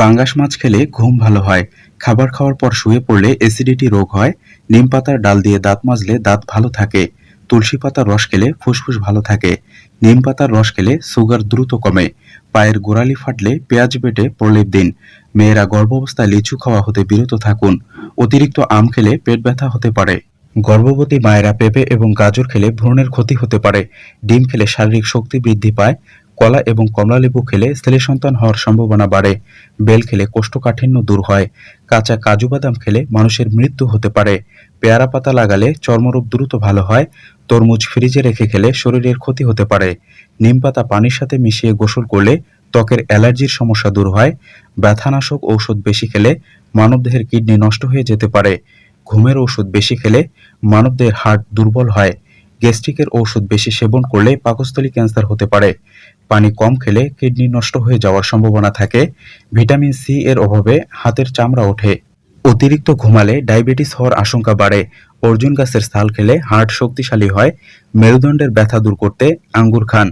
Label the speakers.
Speaker 1: পাঙ্গাস মাছ খেলে ঘুম ভালো হয়। খাবার খাওয়ার পর শুয়ে পড়লে অ্যাসিডিটি রোগ হয়। নিম পাতার ডাল দিয়ে দাঁত মাজলে দাঁত ভালো থাকে। তুলসী পাতার রস খেলে ফুসফুস ভালো থাকে। নিম পাতার রস খেলে সুগার দ্রুত কমে। পায়ের গোড়ালি ফাটলে পেঁয়াজ বেটে প্রলেপ দিন। মেয়েরা গর্ভাবস্থায় লিচু খাওয়া হতে বিরত থাকুন। অতিরিক্ত আম খেলে পেট ব্যথা হতে পারে। গর্ভবতী মায়েরা পেঁপে এবং গাজর খেলে ভ্রূণের ক্ষতি হতে পারে। ডিম খেলে শারীরিক শক্তি বৃদ্ধি পায়। কলা এবং কমলালেবু খেলে ছেলে সন্তান হওয়ার সম্ভাবনা বাড়ে। বেল খেলে কোষ্ঠকাঠিন্য দূর হয়। কাঁচা কাজু বাদাম খেলে মানুষের মৃত্যু হতে পারে। পেয়ারা পাতা লাগালে চর্মরোগ দ্রুত ভালো হয়। তরমুজ ফ্রিজে রেখে খেলে শরীরের ক্ষতি হতে পারে। নিম পাতা পানির সাথে মিশিয়ে গোসল করলে ত্বকের অ্যালার্জির সমস্যা দূর হয়। ব্যথানাশক ঔষধ বেশি খেলে মানবদেহের কিডনি নষ্ট হয়ে যেতে পারে। ঘুমের ওষুধ বেশি খেলে মানবদেহের হার্ট দুর্বল হয়। গ্যাস্ট্রিকের ঔষধ বেশি সেবন করলে পাকস্থলী ক্যান্সার হতে পারে। পানি কম খেলে কিডনি নষ্ট হয়ে যাওয়ার সম্ভাবনা থাকে। ভিটামিন সি এর অভাবে হাতের চামড়া ওঠে। অতিরিক্ত ঘুমালে ডায়াবেটিস হওয়ার আশঙ্কা বাড়ে। অর্জুন গাছের সাল খেলে হার্ট শক্তিশালী হয়। মেরুদণ্ডের ব্যথা দূর করতে আঙ্গুর খান।